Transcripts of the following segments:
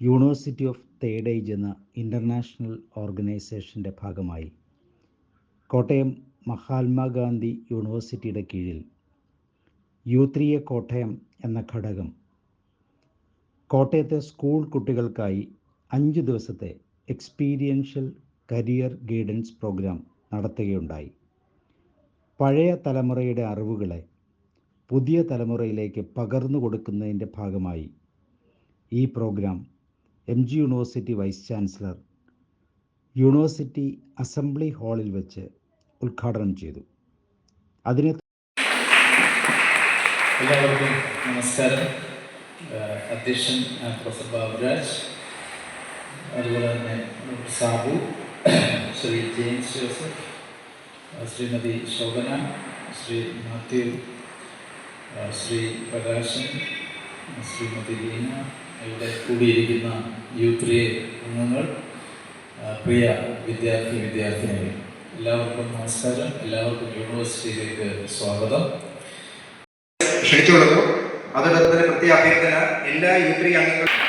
University of third age എന്ന international ഓർഗനൈസേഷന്റെ ഭാഗമായി കോട്ടയം മഹാത്മാഗാന്ധി യൂണിവേഴ്സിറ്റിയുടെ കീഴിൽ യൂത്രിയ കോട്ടയം എന്ന ഘടകം കോട്ടയത്തെ സ്കൂൾ കുട്ടികൾക്കായി അഞ്ച് ദിവസത്തെ എക്സ്പീരിയൻഷ്യൽ കരിയർ ഗൈഡൻസ് പ്രോഗ്രാം നടത്തുകയുണ്ടായി. പഴയ തലമുറയുടെ അറിവുകളെ പുതിയ തലമുറയിലേക്ക് പകർന്നു കൊടുക്കുന്നതിന്റെ ഭാഗമായി ഈ programme M G university vice chancellor university assembly ഹാളിൽ വെച്ച് ഉദ്ഘാടനം ചെയ്തു. അതിനെ എല്ലാവർക്കും നമസ്കാരം. അധ്യക്ഷൻ പ്രൊഫസർ ബാബുരാജ് അതുപോലെ തന്നെ സാബു ശ്രീ ജെയിംസ് ജോസഫ് ശ്രീമതി ശോഭന ശ്രീ മാത്യു ശ്രീ പ്രകാശൻ ശ്രീമതി ലീന ഇവിടെ കൂടിയിരിക്കുന്ന യൂത്ത് ത്രി അംഗങ്ങൾ പ്രിയ വിദ്യാർത്ഥി വിദ്യാർത്ഥിനികൾ. എല്ലാവർക്കും നമസ്കാരം. എല്ലാവർക്കും യൂണിവേഴ്സിറ്റിയിലേക്ക് സ്വാഗതം. ക്ഷണിച്ചുകൊള്ളുന്നു അതോടൊപ്പം തന്നെ പ്രത്യേക അഭ്യർത്ഥന എല്ലാ യൂത്രി അംഗങ്ങളും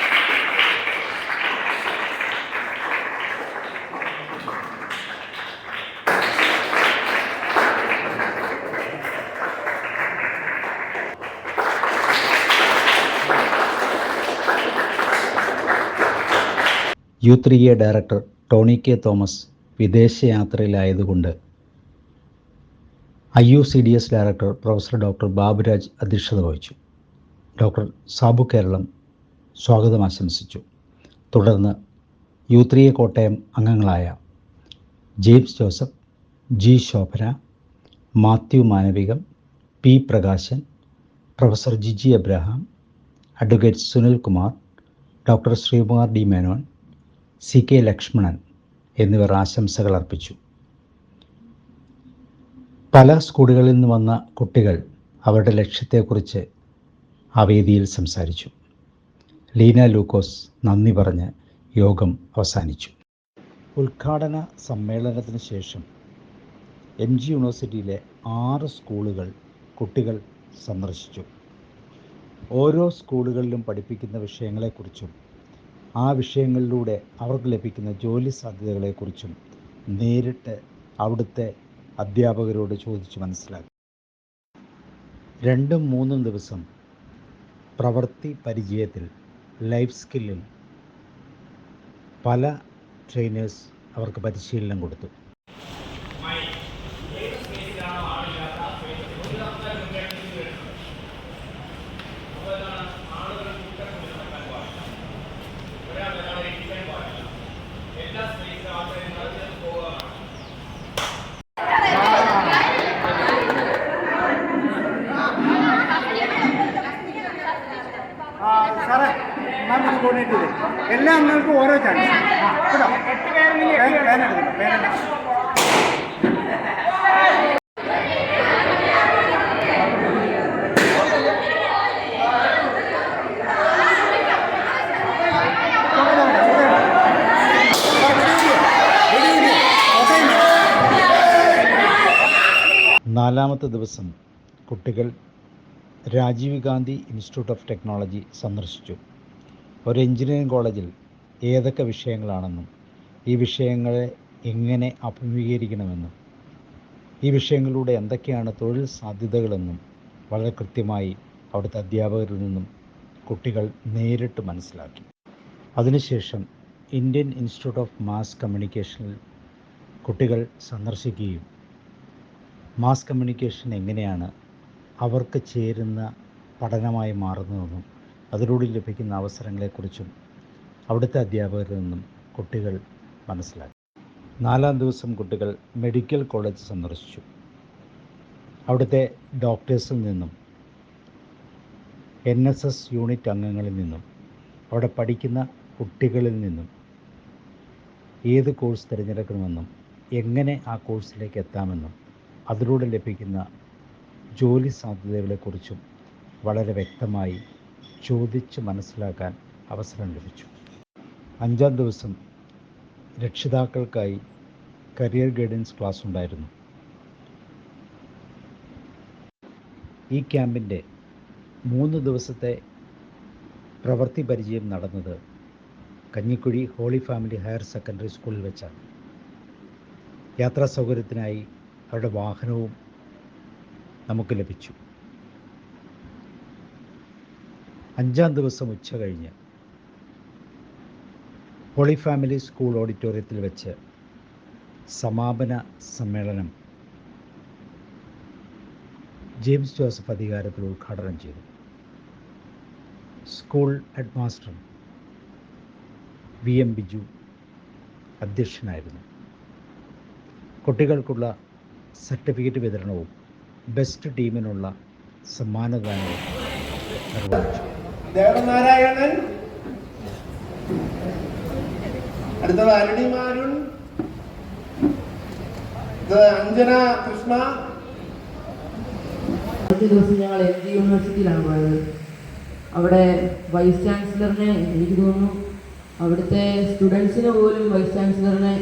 youth A director Tony K Thomas വിദേശയാത്രയിലായതുകൊണ്ട് I U C D S director professor doctor Baburaj അധ്യക്ഷത വഹിച്ചു. ഡോക്ടർ സാബു കേരളം സ്വാഗതം ആശംസിച്ചു. തുടർന്ന് യു ത്രീ എ കോട്ടയം അംഗങ്ങളായ James Joseph G Shobhana Mathew മാനവികം P Prakashan professor Jiji Abraham advocate Sunil Kumar doctor Sreekumar D Menon C K Lakshmanan എന്നിവർ ആശംസകൾ അർപ്പിച്ചു. പല സ്കൂളുകളിൽ നിന്ന് വന്ന കുട്ടികൾ അവരുടെ ലക്ഷ്യത്തെക്കുറിച്ച് ആ വേദിയിൽ സംസാരിച്ചു. ലീന ലൂക്കോസ് നന്ദി പറഞ്ഞ് യോഗം അവസാനിച്ചു. ഉദ്ഘാടന സമ്മേളനത്തിന് ശേഷം എം ജി യൂണിവേഴ്സിറ്റിയിലെ ആറ് സ്കൂളുകൾ കുട്ടികൾ സന്ദർശിച്ചു. ഓരോ സ്കൂളുകളിലും പഠിപ്പിക്കുന്ന വിഷയങ്ങളെക്കുറിച്ചും ആ വിഷയങ്ങളിലൂടെ അവർക്ക് ലഭിക്കുന്ന ജോലി സാധ്യതകളെക്കുറിച്ചും നേരിട്ട് അവിടുത്തെ അധ്യാപകരോട് ചോദിച്ച് മനസ്സിലാക്കി. രണ്ടും മൂന്നും ദിവസം പ്രവൃത്തി പരിചയത്തിൽ ലൈഫ് സ്കില്ലിൽ പല ട്രെയിനേഴ്സ് അവർക്ക് പരിശീലനം കൊടുത്തു ആ, സാറേ നമുക്ക് കോർഡിനേറ്റ് ചെയ്തേ എല്ലാ അംഗങ്ങൾക്കും ഓരോ ചാൻസ് ആ കേട്ടോ പേന പേന എടുക്കണം പേന എടുക്കണം. ഇവിടെ വേണ്ട, ഇവിടെ വേണ്ട. ആ, വെടി ഓരോ ചാൻസ്? നാലാമത്തെ ദിവസം കുട്ടികൾ Rajiv Gandhi institute of technology സന്ദർശിച്ചു ഒരു എഞ്ചിനീയറിംഗ് കോളേജിൽ ഏതൊക്കെ വിഷയങ്ങളാണെന്നും ഈ വിഷയങ്ങളെ എങ്ങനെ അഭിമുഖീകരിക്കണമെന്നും ഈ വിഷയങ്ങളിലൂടെ എന്തൊക്കെയാണ് തൊഴിൽ സാധ്യതകളെന്നും വളരെ കൃത്യമായി അവിടുത്തെ അധ്യാപകരിൽ നിന്നും കുട്ടികൾ നേരിട്ട് മനസ്സിലാക്കി. അതിനുശേഷം ഇന്ത്യൻ ഇൻസ്റ്റിറ്റ്യൂട്ട് ഓഫ് മാസ് കമ്മ്യൂണിക്കേഷനിൽ കുട്ടികൾ സന്ദർശിക്കുകയും മാസ് കമ്മ്യൂണിക്കേഷൻ എങ്ങനെയാണ് അവർക്ക് ചേരുന്ന പഠനമായി മാറുന്നതെന്നും അതിലൂടെ ലഭിക്കുന്ന അവസരങ്ങളെക്കുറിച്ചും അവിടുത്തെ അധ്യാപകരിൽ നിന്നും കുട്ടികൾ മനസ്സിലാക്കി. നാലാം ദിവസം കുട്ടികൾ മെഡിക്കൽ കോളേജ് സന്ദർശിച്ചു. അവിടുത്തെ ഡോക്ടേഴ്സിൽ നിന്നും എൻ എസ് എസ് യൂണിറ്റ് അംഗങ്ങളിൽ നിന്നും അവിടെ പഠിക്കുന്ന കുട്ടികളിൽ നിന്നും ഏത് കോഴ്സ് തിരഞ്ഞെടുക്കണമെന്നും എങ്ങനെ ആ കോഴ്സിലേക്ക് എത്താമെന്നും അതിലൂടെ ലഭിക്കുന്ന ജോലി സാധ്യതകളെക്കുറിച്ചും വളരെ വ്യക്തമായി ചോദിച്ച് മനസ്സിലാക്കാൻ അവസരം ലഭിച്ചു. അഞ്ചാം ദിവസം രക്ഷിതാക്കൾക്കായി കരിയർ ഗൈഡൻസ് ക്ലാസ് ഉണ്ടായിരുന്നു. ഈ ക്യാമ്പിന്റെ മൂന്ന് ദിവസത്തെ പ്രവൃത്തി പരിചയം നടന്നത് Kanjikuzhi holy family higher secondary സ്കൂളിൽ വെച്ചാണ്. യാത്രാ സൗകര്യത്തിനായി അവരുടെ വാഹനവും നമുക്ക് ലഭിച്ചു. അഞ്ചാം ദിവസം ഉച്ച കഴിഞ്ഞ് ഹോളി ഫാമിലി സ്കൂൾ ഓഡിറ്റോറിയത്തിൽ വെച്ച് സമാപന സമ്മേളനം ജെയിംസ് ജോസഫ് അധികാരത്തിൽ ഉദ്ഘാടനം ചെയ്തു. School head master V M Biju അധ്യക്ഷനായിരുന്നു. കുട്ടികൾക്കുള്ള സർട്ടിഫിക്കറ്റ് വിതരണവും ബെസ്റ്റ് ടീമിനുള്ള സമ്മാനദാനവും നിർവഹിച്ചു. ദേവനാരായണൻ. അടുത്തത് അരുണിമാരുൺ അഞ്ജന കൃഷ്ണ. ആദ്യ ദിവസം ഞങ്ങൾ എം ജി യൂണിവേഴ്സിറ്റിയിലാണ് പോയത്. അവിടെ വൈസ് ചാൻസലറിനെ എനിക്ക് തോന്നുന്നു അവിടുത്തെ സ്റ്റുഡൻസിന് പോലും വൈസ് ചാൻസലറിനെ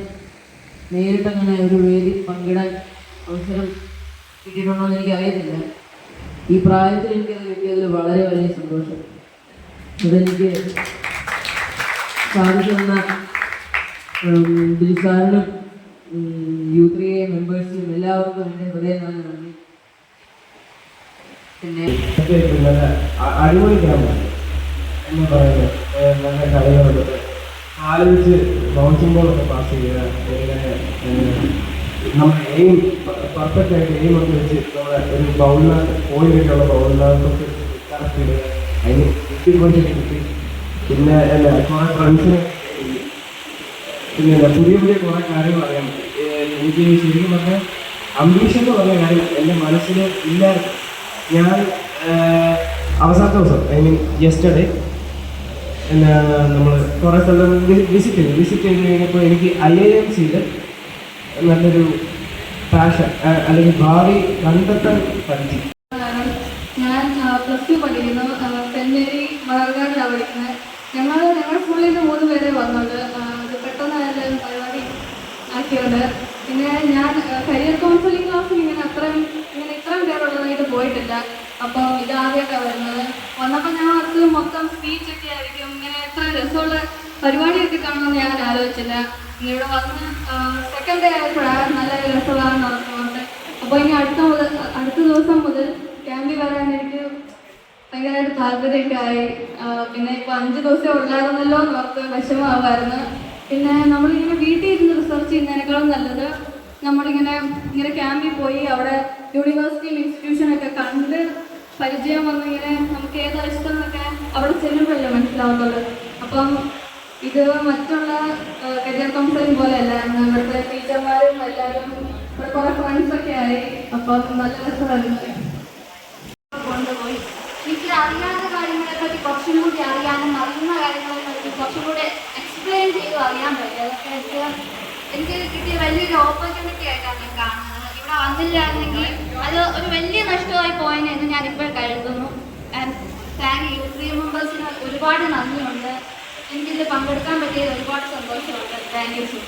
നേരിട്ടങ്ങനെ ഒരു വേദി പങ്കിടാൻ അവസരം കിട്ടിയിട്ടുണ്ടോ എന്ന് എനിക്ക് അറിയത്തില്ല ഈ പ്രായത്തിൽ എനിക്കത് കിട്ടിയതിൽ വളരെ വലിയ സന്തോഷം. അതെനിക്ക് സാധിക്കുന്ന തന്ന ബിൽസാറിനും യൂത്ത് മെമ്പേഴ്സിനും എല്ലാവർക്കും എന്റെ ഹൃദയം നന്ദി. പിന്നെ അടിപൊളി ക്യാമ്പ് എന്ന് പറയുന്നത് നല്ല കളികളൊക്കെ ആലോചിച്ച് ബോളൊക്കെ പാസ് ചെയ്യുക നമ്മൾ എയിം പെർഫെക്റ്റ് ആയിട്ട് എയിം ഒക്കെ വെച്ച് നമ്മളെ ഒരു ബൗളിനകത്ത് പോയിട്ടുള്ള ബൗളിനകത്തൊക്കെ കറക്റ്റ് ഇടുക അതിന് പിന്നെ എന്നാ കുറെ ഫ്രണ്ട്സിനെ പിന്നെ എന്താ പുതിയ പുതിയ കുറേ കാര്യങ്ങൾ അറിയാൻ എനിക്ക് ശരിക്കും പറഞ്ഞാൽ അംബീഷൻ എന്ന് പറഞ്ഞ കാര്യം എന്റെ മനസ്സിൽ ഇല്ല. ഞാൻ അവസാന ദിവസം ഐ മീൻ യെസ്റ്റർഡേ എന്നാ നമ്മൾ കുറേ സ്ഥലം വിസിറ്റ് ചെയ്തു. വിസിറ്റ് ചെയ്ത് കഴിഞ്ഞപ്പോൾ എനിക്ക് ഐ ഐ എം സിയിൽ നല്ലൊരു പാഷൻ അല്ലെങ്കിൽ ഭാവി കണ്ടെത്താൻ പറ്റി ഞാൻ പ്ലസ് ടു പഠിക്കുന്നു തെന്നേരി മലർകാടിലാണ് പഠിക്കുന്നത് ഞങ്ങൾ ഞങ്ങളുടെ സ്കൂളിൽ നിന്ന് മൂന്ന് പേരെ വന്നുണ്ട് ആ, അത് പെട്ടെന്ന് എല്ലാവരും പരിപാടി ആക്കിയുണ്ട് പിന്നെ ഞാൻ കരിയർ കൗൺസിലിംഗ് ക്ലാസ്സിൽ ഇങ്ങനെ അത്രയും ഇങ്ങനെ ഇത്രയും പേരുള്ളതായിട്ട് പോയിട്ടില്ല. അപ്പോൾ ഇതാദ്യമൊക്കെ വരുന്നത്. വന്നപ്പോൾ ഞാൻ അത് മൊത്തം സ്പീച്ചൊക്കെ ആയിരിക്കും. ഇങ്ങനെ എത്ര രസമുള്ള പരിപാടിയൊക്കെ കാണുമെന്ന് ഞാൻ ആലോചിച്ചില്ല. ഇവിടെ വന്ന് സെക്കൻഡ് ഡേ ആയപ്പോഴാണ് നല്ല രസമുള്ളതാണെന്ന് ഓർത്തുകൊണ്ട് അപ്പോൾ ഇനി അടുത്ത മുതൽ അടുത്ത ദിവസം മുതൽ ക്യാമ്പിൽ വരാൻ എനിക്ക് ഭയങ്കരമായിട്ട് താല്പര്യമൊക്കെ ആയി. പിന്നെ ഇപ്പോൾ അഞ്ച് ദിവസം ഉണ്ടായിരുന്നല്ലോ എന്ന് ഓർത്ത് വിഷമമാകുമായിരുന്നു പിന്നെ നമ്മളിങ്ങനെ വീട്ടിൽ ഇരുന്ന് റിസർച്ച് ചെയ്യുന്നതിനേക്കാളും നല്ലത് നമ്മളിങ്ങനെ ഇങ്ങനെ ക്യാമ്പിൽ പോയി അവിടെ യൂണിവേഴ്സിറ്റിയും ഇൻസ്റ്റിറ്റ്യൂഷനൊക്കെ കണ്ട് പരിചയം വന്നിങ്ങനെ നമുക്ക് ഏതാ ഇഷ്ടം എന്നൊക്കെ അവിടെ ചെല്ലുമ്പോഴല്ലേ മനസ്സിലാവുന്നുള്ളത് അപ്പം ഇത് മറ്റുള്ള കരിയർ കൗൺസിലിംഗ് പോലെയല്ല ഇവിടുത്തെ ടീച്ചർമാരും എല്ലാവരും ഇവിടെ കുറെ ഫ്രണ്ട്സൊക്കെ ആയി. അപ്പം നല്ല രസമായിരുന്നു. വന്നില്ലായിരുന്നെങ്കിൽ അത് ഒരു വലിയ നഷ്ടമായി പോയെന്ന് എന്ന് ഇപ്പോൾ കരുതുന്നു. താങ്ക് യു ത്രീ മെമ്പേഴ്സിന് ഒരുപാട് നന്ദിയുണ്ട്. എനിക്കിതിൽ പങ്കെടുക്കാൻ പറ്റിയത് ഒരുപാട് സന്തോഷമുണ്ട്. Thank you so